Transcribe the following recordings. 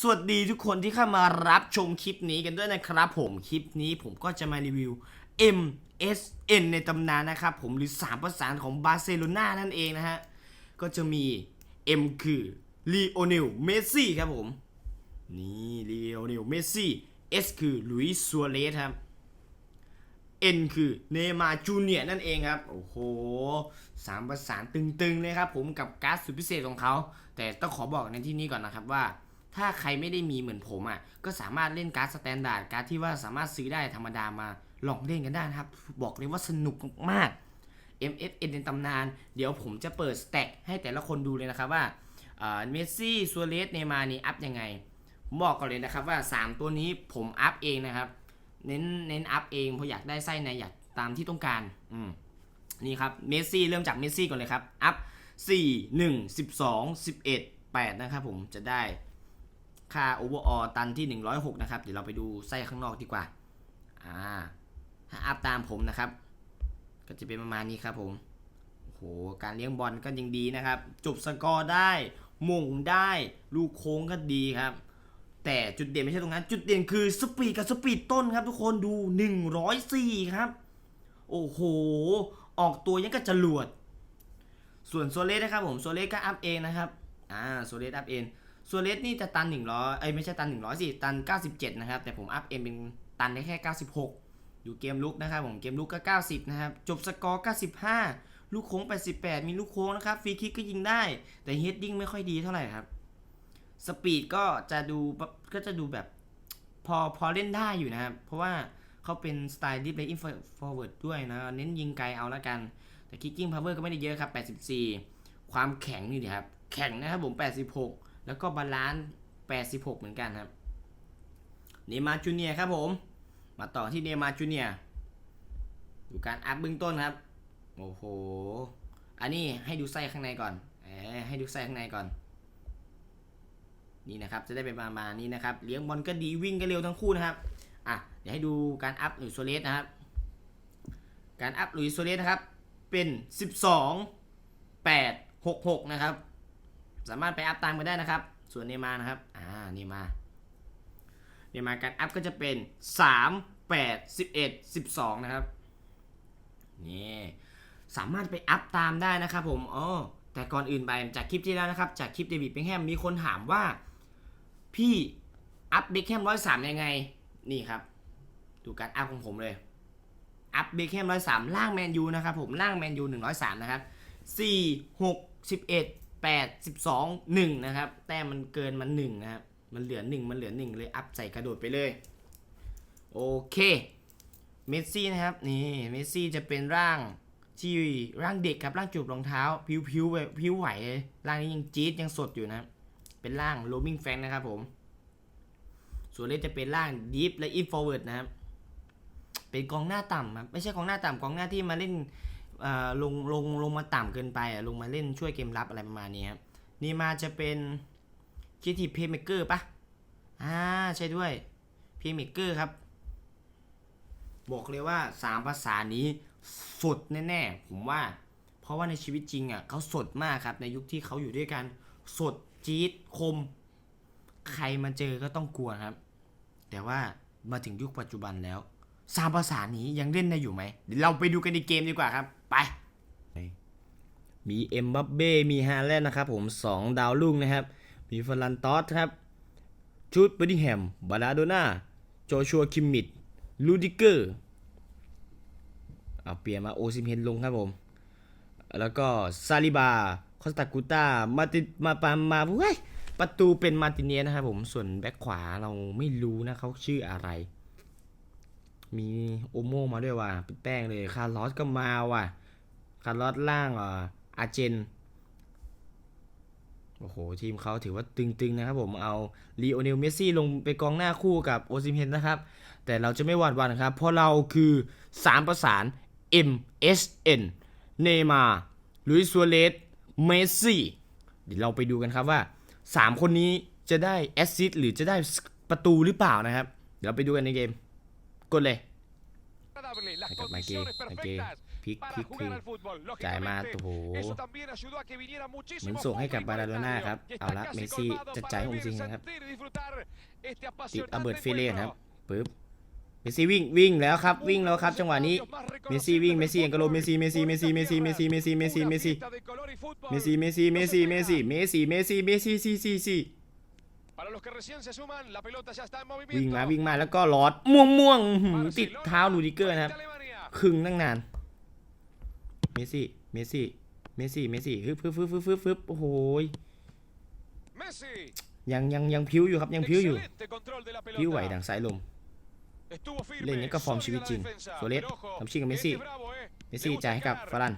สวัสดีทุกคนที่เข้ามารับชมคลิปนี้กันด้วยนะครับผมคลิปนี้ผมก็จะมารีวิว MSN ในตำนานนะครับผมหรือ3ประสานของบาร์เซโลนานั่นเองนะฮะ ก็จะมี M คือลีโอเนลเมสซี่ครับผม นี่ลีโอเนลเมสซี่ S คือลุยส์ซัวเรสครับ N คือเนมาจูเนียนั่นเองครับ โอ้โหสามประสานตึงๆเลยครับผมกับการ์ดสุดพิเศษของเขา แต่ต้องขอบอกในที่นี้ก่อนนะครับว่า ถ้าใครไม่ได้มีเหมือนผมอะก็สามารถเล่นการ์ดสแตนดาร์ดการ์ดที่ว่าสามารถซื้อได้ธรรมดามาลองเล่นกันได้นะครับ บอกเลยว่าสนุกมาก MSN ในตำนาน เดี๋ยวผมจะเปิดสแต็กให้แต่ละคนดูเลยนะครับว่าเมสซี่ซัวเรสเนมานี่อัพยังไงบอกก่อนเลยนะครับว่า 3 ตัวนี้ผมอัพเองนะครับ เน้นเน้นอัพเองเพราะอยากได้ไส้ในอยากตามที่ต้องการอืมนี่ครับเมสซี่เริ่มจากเมสซี่ก่อนเลยครับ อัพ 4 1 12 11 8 นะครับผมจะได้ ค่าโอเวอร์อตันที่ 106 นะครับ เดี๋ยวเราไปดูไส้ข้างนอกดีกว่า อ่า ถ้าอัพตามผมนะครับ ก็จะเป็นประมาณนี้ครับผม โอ้โห การเลี้ยงบอลก็ยังดีนะครับ จบสกอร์ได้มงได้ ลูกโค้งก็ดีครับ แต่จุดเด่นไม่ใช่ตรงนั้น จุดเด่นคือสปีดกับสปีดต้นครับทุกคนดู 104 ครับ โอ้โห ออกตัวยังกับจรวด ส่วนโซเลสนะครับผม โซเลสก็อัพเองนะครับ อ่า โซเลสอัพเอง โซเลสนี่จะตัน 100 เอ้ยไม่ใช่ตัน 100สิตัน 97 นะครับ แต่ผมอัพเองเป็นตันได้แค่ 96 อยู่เกมลุกนะครับผมเกมลุกก็ 90 นะครับ จบสกอร์ 95 ลูกโค้ง 88 มีลูกโค้งนะครับฟรีคิกก็ยิงได้ แต่เฮดดิ้งไม่ค่อยดีเท่าไหร่ครับ สปีดก็จะดูก็จะดูแบบพอพอเล่นได้อยู่นะครับ เพราะว่าเขาเป็นสไตล์ดิฟเลยอินฟอร์เวิร์ดด้วยนะ เน้นยิงไกลเอาละกัน แต่คิกกิ้งพาวเวอร์ก็ไม่ได้เยอะครับ 84 ความแข็งนี่ดีครับ แข็งนะครับผม 86 แล้วก็บาลานซ์86 เหมือนกันครับ เนมาจูเนียครับผม มาต่อที่เนมาจูเนียดูการอัพเบื้องต้นครับ โอ้โห อันนี้ให้ดูไส้ข้างในก่อนเอให้ดูไส้ข้างในก่อน นี่นะครับ จะได้เป็นประมาณนี้นะครับ เลี้ยงบอลก็ดีวิ่งก็เร็วทั้งคู่นะครับ อะ เดี๋ยวให้ดูการอัพหลุยโซเลสนะครับ การอัพหลุยโซเลสนะครับ เป็น 12 8 6 6 นะครับ สามารถไปอัพตามกันได้นะครับ ส่วนเนมานะครับ อ่าเนมาเนมาการอัพก็จะเป็น3 8 11 12นะครับ นี่สามารถไปอัพตามได้นะครับผมอ๋อแต่ก่อนอื่นไปจากคลิปที่แล้วนะครับ จากคลิปเดวิดเบคแฮมมีคนถามว่า พี่อัพเบคแฮมร้อยสามยังไง นี่ครับ ดูการอัพของผมเลย อัพเบคแฮมร้อยสามล่างแมนยูนะครับผมล่างแมนยูหนึ่งร้อยสามนะครับสี่หกสิบเอ็ด แปดสิบสองหนึ่งนะครับ แต้มมันเกินมันหนึ่งนะครับ มันเหลือหนึ่งมันเหลือหนึ่งเลยอัพใส่กระโดดไปเลย โอเคเมสซี่นะครับ นี่เมสซี่จะเป็นร่างที่ร่างเด็กครับร่างจูบรองเท้า ผิวผิวแบบผิวไหวร่างนี้ยังจี๊ดยังสดอยู่นะเป็นร่างโรมิงแฟงนะครับผมส่วนเล่นจะเป็นร่างดีฟและอินฟอร์เวิร์ดนะครับเป็นกองหน้าต่ำครับไม่ใช่กองหน้าต่ำกองหน้าที่มาเล่น ลงลงลงมาต่ำเกินไปอะลงมาเล่นช่วยเกมรับอะไรประมาณนี้ครับนี่มาจะเป็นคิดทีเพย์เมเกอร์ปะอ่าใช่ด้วยเพย์เมเกอร์ครับ บอกเลยว่าสามภาษานี้สดแน่ๆ ผมว่า เพราะว่าในชีวิตจริงอะเขาสดมากครับในยุคที่เขาอยู่ด้วยกันสดจี๊ดคม ใครมาเจอก็ต้องกลัวครับ แต่ว่ามาถึงยุคปัจจุบันแล้วสามภาษานี้ยังเล่นได้อยู่ไหมเดี๋ยวเราไปดูกันในเกมดีกว่าครับ ไป มีเอ็มบัปเบ้ มีฮาแลนด์นะครับผม 2 ดาวรุ่งนะครับ มีฟลันตอสครับ จูดบดดิแฮม บาลาโดนาโจชัวคิมมิดลูดิเกอร์ เอาเปลี่ยนมาโอซิมเฮนลงครับผม แล้วก็ซาลิบา คอสตากูตามาติมาปามมาเฮ้ยประตูเป็นมาติเนียนะครับผม ส่วนแบ็คขวาเราไม่รู้นะเขาชื่ออะไร มีโอโมมาด้วยว่ะเป็นแป้งเลยคาร์ลอสก็มาว่ะคาร์ลอสล่างอะอาเจนโอ้โห ทีมเขาถือว่าตึงๆนะครับผมเอาลีโอเนลเมสซี่ลงไปกองหน้าคู่กับโอซิมเฮนนะครับ แต่เราจะไม่หวาดหวั่นครับ เพราะเราคือ 3 ประสาน MSN เนมาลุยซัวเรสเมสซี่เดี๋ยวเราไปดูกันครับว่า 3 คนนี้จะได้แอสซิสต์หรือจะได้ประตูหรือเปล่านะครับ เดี๋ยวเราไปดูกันในเกม กดเลย agradable, las Venga, Mikey, condiciones Mikey. perfectas. พลิก para พลิกคื jugar น al fútbol. จ่ายมา Lógicamente, โอ้โห eso también ayudó a que viniera เหมือน muchísimo ส่งให้กับ público บา al ร์เซโลนา estadio. ครับ Y เอา está ละ casi เมสซี่ colmado จะ para จ่ายให้ผม vivir, จริงนะครับ sentir y disfrutar este ติด apasionante อัลเบิร์ตฟิเล่ครับ encuentro. ปึ๊บเมสซี่วิ่งวิ่งแล้วครับวิ่งแล้วครับจังหวะนี้เมสซี่วิ่งเมสซี่เอ็นกโลเมสซี่เมสซี่เมสซี่เมสซี่เมสซี่เมสซี่เมสซี่เมสซี่ Una fiesta de color y fútbol. เมสซี่เมสซี่เมสซี่เมสซี่เมสซี่เมสซี่เมสซี่เมสซี่ซี่ซี่ Para los que recién se suman, la pelota ya está en วิ่ง movimiento. มาวิ่งมาแล้วก็ลอดม่วงม่วงๆอื้อหือติดเท้าลูดิเกอร์นะครับ Frente a Alemania. ครึ่งตั้งนาน เมสซี่ เมสซี่ เมสซี่ เมสซี่ฮึบฮึบฮึบฮึบฮึบฮึบโอ้โหย Messi. ยังยังยังพิ้วอยู่ครับยังพิ้วอยู่ Excelente control de la พิ้วไหว pelota. ดังสายลม Estuvo firme, เล่นนี้ก็ฟอร์มชีวิตจริง sólida la defensa. โซเลส Pero ojo, ทำชิงกับเมสซี่ este es bravo, eh. เมสซี่ Le gusta จ่ายให้กับ encarar. ฟารัน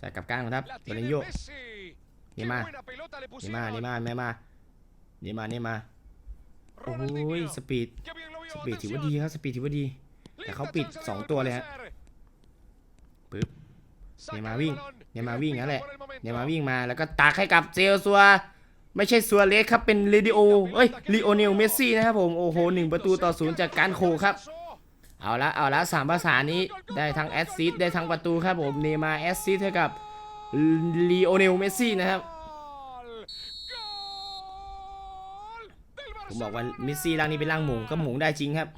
จ่ายกับก้างครับ La โรนั tiene ลโย Messi. Qué Neymar. buena pelota le เนมา pusieron. เนมาเนมาเนมาเนมา โอ้โห Ronaldinho. สปีด Qué bien lo vio, สปีดถือว่า atención. ดีครับ สปีดถือว่าดี แต่เขาปิด Linda chance สอง de ตัวเลยฮะ recontracer. ปึ๊บ Saca เนมา el วิ่ง balón เน y มาวิ่ง respira นั่นแหละ por el momento. เนมาวิ่งมา แล้วก็ตักให้กับเซลซัว ไม่ใช่ซัวเลสครับ เป็นเรดิโอ เอ้ยลีโอเนล เมสซี่นะครับผม โอ้โหหนึ่งประตูต่อศูนย์จากการโขครับ เอาละ เอาละสามภาษานี้ ได้ทั้งแอสซิสต์ได้ทั้งประตูครับผม เนมาแอสซิสต์ให้กับ ลีโอเนลเมสซี่นะครับ Gol del ผมบอกว่า Barcelona. เมสซี่ร่างนี้เป็นร่างหมูก็หมูได้จริงครับ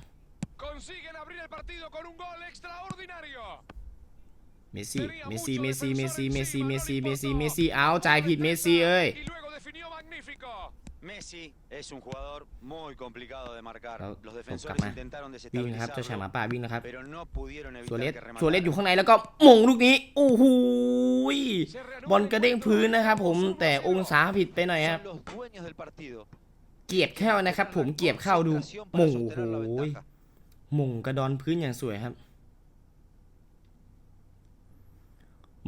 Consiguen abrir el partido con un gol extraordinario. เมสซี่ เมสซี่ เมสซี่ เมสซี่ เมสซี่ เมสซี่ เมสซี่ เมสซี่ เอาจ่ายผิดเมสซี่เอ้ย Messi es un jugador muy complicado de marcar. Claro, Los con defensores Capma. intentaron วิ่งนะครับเจ้าชายหมา desestabilizarlo, ป่าวิ่งนะครับ pero no pudieron สัว evitar เลส que สัวเลสอยู่ rematara. ข้างในแล้วก็มงลูกนี้โอ้โหย Se reanuda บอลกระเด้ง el พื้น encuentro. นะครับผม Somos แต่ uno a องศา cero. ผิดไปหน่อยครับ Son los dueños del partido. เกียบเข้านะครับผมเกียบเข้าดู Concentración ม para งโอ้โห sostener la ย ventaja. มงกระดอนพื้นอย่างสวยครับ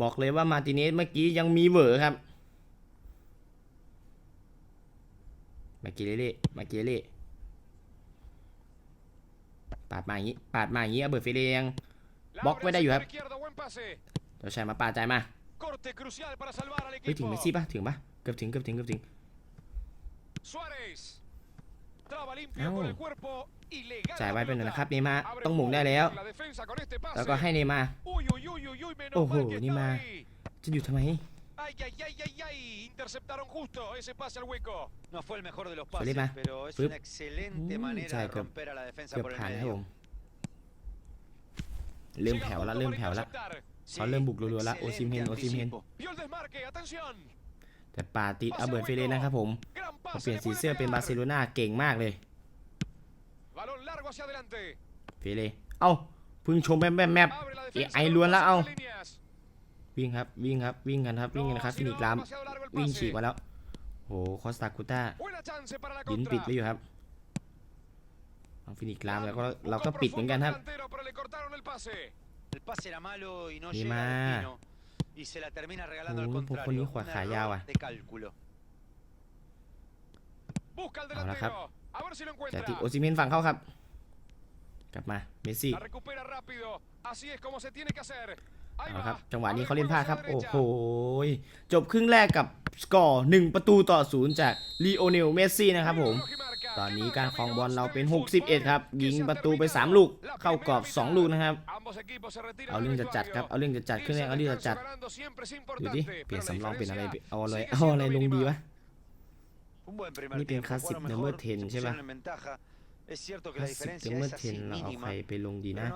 บอกเลยว่ามาร์ติเนสเมื่อกี้ยังมีเหวอครับ มาเกเรเล่มาเกเรเล่ปาดมาอย่างนี้ ปาดมาอย่างนี้เอาเบิร์ดเฟเรียง La Bóc abre với al đây sector rồi. izquierdo, buen pase. เจ้าชายหมาป่าจ่ายมา Corte crucial para salvar al เฮ้ยถึง equipo. เมสซี่ปะถึงปะเกือบถึงเกือบถึงเกือบถึง Suárez. Traba limpio Au. con el cuerpo y le gana จ่าย la ไว้เป็นหน่อย pelota. นะครับเนย์มาร์ Abre ต้องหม่งได้ juego แล้ว en la defensa con este pase. แล้วก็ให้เนย์มาร์ Uy, uy, uy, uy, uy, menos Ojo, mal que Di estaba Ma. ahí. จะอยู่ทำไม Ay, ay, ay, ay, ay. Interceptaron justo ese pase al hueco. No fue el mejor de los Suele pases, más. pero es Fup. una excelente Mm, manera sabe de que- romper a la defensa เกือบ por el ผ่านนะครับผ medio. มเริ่ม Llega แผ่วละ justo เริ่ม para แผ่วละ interceptar. เขาเริ่มบุกรัวๆละโอซิมเฮน excelente โอซิมเฮน anticipo. Vio el desmarque, atención. แต่ป่าติดอัลเบิร์ตเฟเรนะครับผม Gran เขา pase. เปลี่ยน le สี puede เสื้อเป็น pegar. บาร์เซโลนาเก่งมากเลย Balón largo hacia adelante. เฟเรเอ้าเพึ่งชมแมบแมบแมบ Abre la Eh, defensa. ahí con luôn pases đã không? entre líneas. วิ่งครับวิ่งครับวิ่งกันครับวิ่งกันนะครับฟินิกราม demasiado largo el วิ่ง pase. ฉีกมาแล้วโหคอสตาคูต้า Buena chance para la ยิน contra. ปิดไว้อยู่ครับเอาฟินิกรามแล้วก็ Buscó เราก็ปิดเหมือนกันครับ profundo el delantero, pero le cortaron el pase. El pase era malo y no Di llega Ma. al destino. Y se la termina regalando al Uh, un poco contrario. ni Un juega error Hayawa. de cálculo. Busca al Ahora, delantero. A ver si lo แต่ encuentra. ติโอซิเมนฝั่งเข้าครับ กลับมา เมสซี่ La recupera rápido. Así es como se tiene que hacer. Ahí เอา va. ครับจังหวะนี้ Abre เขาเล่นพลาดครับ juego โอ้ hacia โห la derecha. จบครึ่งแรกกับสกอร์หนึ่งประตูต่อศูนย์จากลีโอเนลเมสซี่นะครับผม Rojimarca. ตอน ¿Qué นี้ marca, การครองบอล amigos? เราเป็น El fútbol 61 ครับ que ยิง se ha ประตูไป terminado. 3ลูก La เข้ากรอบ primera 2ลูกนะครับ Ambos equipos se retiran เอา del เรื่องจะจัดครับ vestuario. เอาเรื่องจะจัดครึ่งแรกเอาเรื่องจะจัด Ganando siempre es ดูดิ importante, เปลี่ยน pero la สำรองเป็นอะไร diferencia เอาอะไร sigue เอาอะไร siendo ลงดี mínima. วะ Un buen primer Ni bien tiempo. Classic Jugaron number mejor, 10 se ใช่ปะ pusieron en ventaja. Es cierto que ค la ลาสสิก diferencia เมื่อ es เท así นเราเอาใคร mínima, ไปลงดีนะ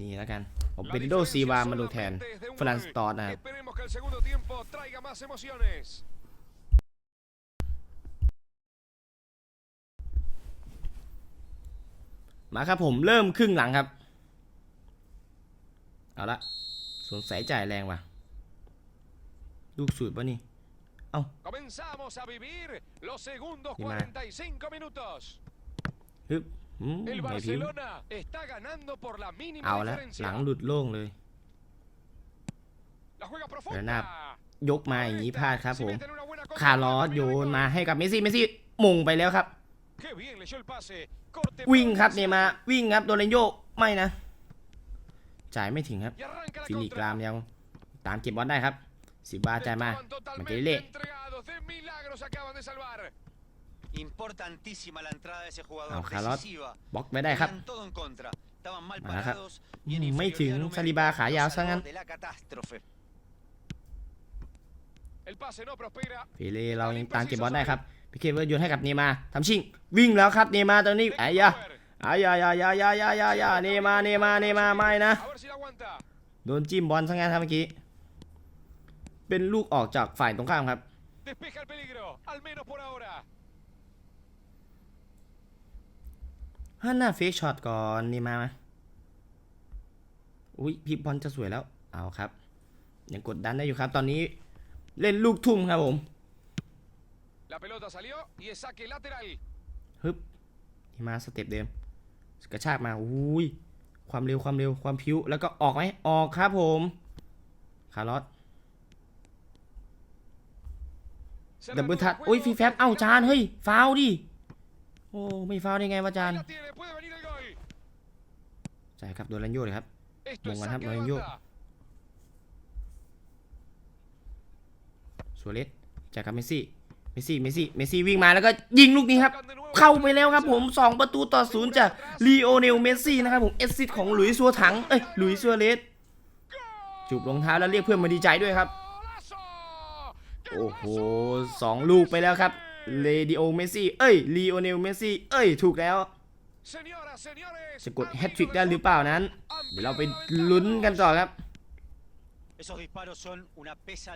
pero no deja de ser importante. นี่แล้วกันเอา La เบนโด diferencia ซีวามาลงแทน solamente es de un ฟรัน gol. สตอร์นะครับ Esperemos que el segundo tiempo traiga más emociones. มาครับผมเริ่มครึ่งหลังครับ เอาละสงสัยจ่ายแรงว่ะ ลูกสูตรปะนี่ Comenzamos a vivir los segundos Ni más. 45 minutos. ฮึบ อืม El ไม่พิมพ์ Barcelona está ganando por la mínima เอาละ diferencia. หลังหลุดโล่งเลย La juega Pero profunda. nada, ยกมาอย่างนี้พลาดครับ Si ผม meten una buena contra, คาร์ลอส termina โย el น gol. มาให้กับเมสซี่เมสซี่มงไปแล้วครับ Qué bien leyó el pase. Corte วิ่ง para ครับ Messi. เนย์มาร์วิ่งครับโดนเลนโยไม่นะ จ่ายไม่ถึงครับ Y arranca la ฟิลิก contra. รามยังตามเก็บบอลได้ครับสิบาจ่ายมา Estaban มัน totalmente จะเละ entregados. De milagro se acaban de salvar. Importantísima la entrada de ese jugador. Vamos, Jalot. decisiva. บล็อกไม่ได้ครับ Tenían todo en contra. estaban mal Ajá. parados y en Mm, Mấy inferioridad chừng numérica Saliba khả los giáo salvó sang ăn. de la catástrofe. El pase no prospera. เปเล่เรายังตามเก็บบอลได้ครับพีเคเวิร์ดโยนให้กับเนย์มาร์ทำชิงวิ่งแล้วครับเนย์มาร์ตอนนี้ไอ้ยะ Power. ไอ้ยะยะยะยะยะยะยะเนย์มาร์เนย์มาร์เนย์มาร์ไม่นะ A ver si la aguanta. โดนจิ้มบอลซะงั้นครับเมื่อกี้ เป็นลูกออกจากฝ่ายตรงข้ามครับ Despeja el peligro. Al menos por ahora. ฮันน่าเฟกช็อตก่อนเนย์มาร์มาอุ้ยพีบอลจะสวยแล้วเอาครับยังกดดันได้อยู่ครับ ตอนนี้เล่นลูกทุ่มครับผม La pelota salió y es saque lateral. ฮึบนี่มาสเต็ปเดิมกระชากมาอุ้ยความเร็วความเร็วความพิ้วแล้วก็ออกไหมออกครับผมคาร์ลอส Se ดับเบิล reanuda ทั el ดอุ้ย juego. ฟีแฟบเอ้าจานเฮ้ยฟาวล์ดิ โอ้ไม่ฟาวล์ได้ไงวะจาน La tiene, puede venir el gol. ใช่ครับโดนลันโยเลยครับ Esto es Bon, saque ganamos, de yo. banda. สวเลสจากกับเมสซี่เมสซี่เมสซี่เมสซี่วิ่งมาแล้วก็ยิงลูกนี้ครับ Tocan de nuevo เข้า la ไปแล้วครับผม 2 ประตูต่อศูนย์จากลีโอเนลเมสซี่นะครับผมเอสซิสของหลุยส์ซัวถังเอ้ยหลุยส์ซัวเลสจูบรองเท้าแล้วเรียกเพื่อนมาดีใจด้วยครับ ¡Golazo! ¡Qué โอ้โห golazo! สองลูกไปแล้วครับ เลดิโอเมซี่ เอ้ยลีโอเนลเมซี่ เอ้ย ถูกแล้ว จะกดแฮตทริกได้หรือเปล่านั้น เดี๋ยวเราไปลุ้นกันต่อครับ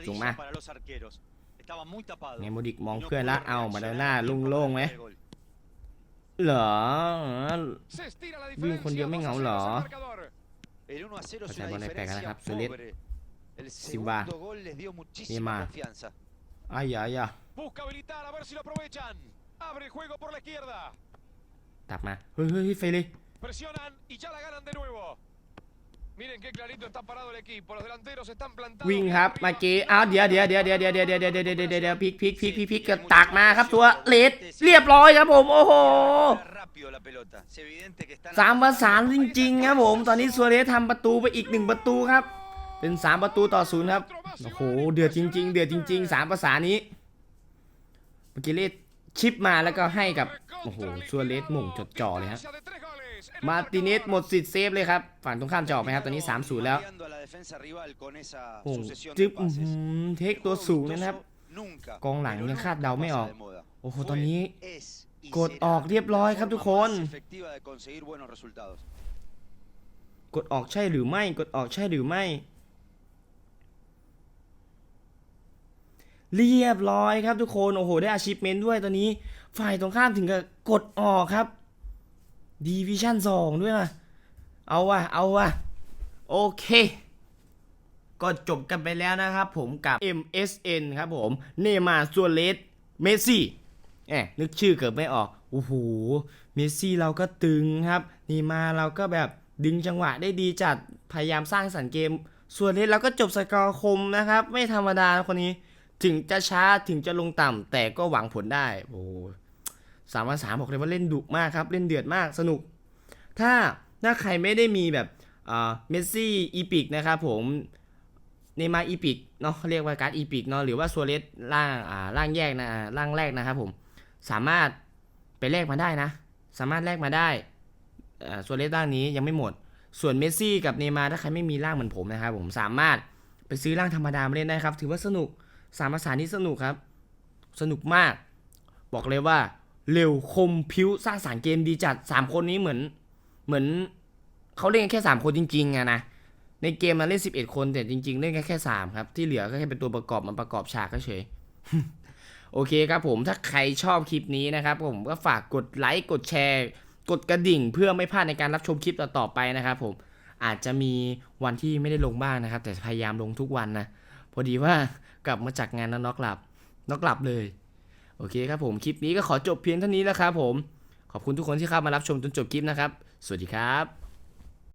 จงมาไงโมดิกมองเพื่อนละเอามาดาหน้าลุ่งโล่งไหมเหรอวิ่งคนเดียวไม่เหงาเหรอเข้าใจบอลในแปลกนะครับซูเลสซิมบาเนมาอ้ายยายา Busca habilitar, a ver si lo aprovechan. Abre el juego por la izquierda. ตับมา เฮ้ยเฮ้ยเฮ้ยไฟเลย Presionan y ya la ganan de nuevo. Miren qué clarito está parado el equipo. Los delanteros están plantados. วิ่ง bien ครับ arriba. เมื่อกี้อ้าวเดี๋ยวเดี๋ยวเดี๋ยวเดี๋ยวเดี๋ยวเดี๋ยวเดี๋ยวเดี๋ยวเดี๋ยวเดี๋ยวเดี๋ยวพลิกพลิกพลิกพลิกพลิกก็ตักมาครับตัวเลดเรียบร้อยครับผมโอ้โห Era rápido la pelota. Es evidente que están สามประสาน avanzando จริงๆครับผมตอนนี้ซัวเรสทำประตูไปอีกหนึ่งประตูครับ เป็นสามประตูต่อศูนย์ครับโอ้โหเดือดจริง ๆ เดือดจริงๆสามประสานนี้ เมื่อกี้เลดชิปมาแล้วก็ให้กับ โอ้โหซัวเรสหม่งจดจ่อเลยครับมาติเนสหมดสิทธิ์เซฟเลยครับ ฝั่งตรงข้ามจะออกไหมครับ ตอนนี้ 3-0 แล้วโอ้โหจึ๊บเทคตัวสูงนะครับ กองหลังยังคาดเดาไม่ออก โอ้โห ตอนนี้ กดออกเรียบร้อยครับทุกคน กดออกใช่หรือไม่ กดออกใช่หรือไม่ เรียบร้อยครับทุกคนโอ้โหได้อาชีพเมนด้วยตอนนี้ ฝ่ายตรงข้ามถึงกับกดออกครับดีวิชั่น2ด้วยนะเอาวะเอาวะโอเคก็จบกันไปแล้วนะครับผมกับ MSN ครับผม เนมาซัวเลสเมสซี่แอนึกชื่อเกิดไม่ออก โอ้โห เมสซี่เราก็ตึงครับ เนมาเราก็แบบดึงจังหวะได้ดีจัด พยายามสร้างสรรค์เกม ส่วนเลสเราก็จบสกอร์คมนะครับ ไม่ธรรมดาคนนี้ ถึงจะช้าถึงจะลงต่ำแต่ก็หวังผลได้ โอ้โหสามวันสามบอกเลยว่าเล่นดุมากครับ เล่นเดือดมากสนุก ถ้าถ้าใครไม่ได้มีแบบอ่าเมสซี่อีพิกนะครับผมเนมาอีพิกเนาะเรียกว่าการ์ดอีพิกเนาะหรือว่าซัวเรสร่างอ่าร่างแยกนะอ่างแรกนะครับผมสามารถไปแลกมาได้นะ สามารถแลกมาได้อ่าซัวเรสร่างนี้ยังไม่หมด ส่วนเมสซี่กับเนมาถ้าใครไม่มีร่างเหมือนผมนะครับผมสามารถไปซื้อร่างธรรมดามาเล่นได้ครับ ถือว่าสนุก สามภาษานี้สนุกครับ สนุกมาก บอกเลยว่า เร็วคมพิ้วสร้างสรรเกมดีจัดสามคนนี้เหมือน เหมือนเขาเล่นกันแค่สามคนจริงๆอะนะในเกมมันเล่น11คนแต่จริงๆเล่นแค่แค่3ครับ ที่เหลือก็แค่เป็นตัวประกอบมันประกอบฉากก็เฉยโอเคครับผมถ้าใครชอบคลิปนี้นะครับผมก็ฝากกดไลค์กดแชร์ กดกระดิ่ง เพื่อไม่พลาดในการรับชมคลิปต่อๆไปนะครับผมอาจจะมีวันที่ไม่ได้ลงบ้างนะครับ แต่พยายามลงทุกวันนะ พอดีว่า กลับมาจากงานแล้วน็อกหลับน็อกหลับเลย โอเคครับผม คลิปนี้ก็ขอจบเพียงเท่านี้แล้วครับผม ขอบคุณทุกคนที่เข้ามารับชมจนจบคลิปนะครับ สวัสดีครับ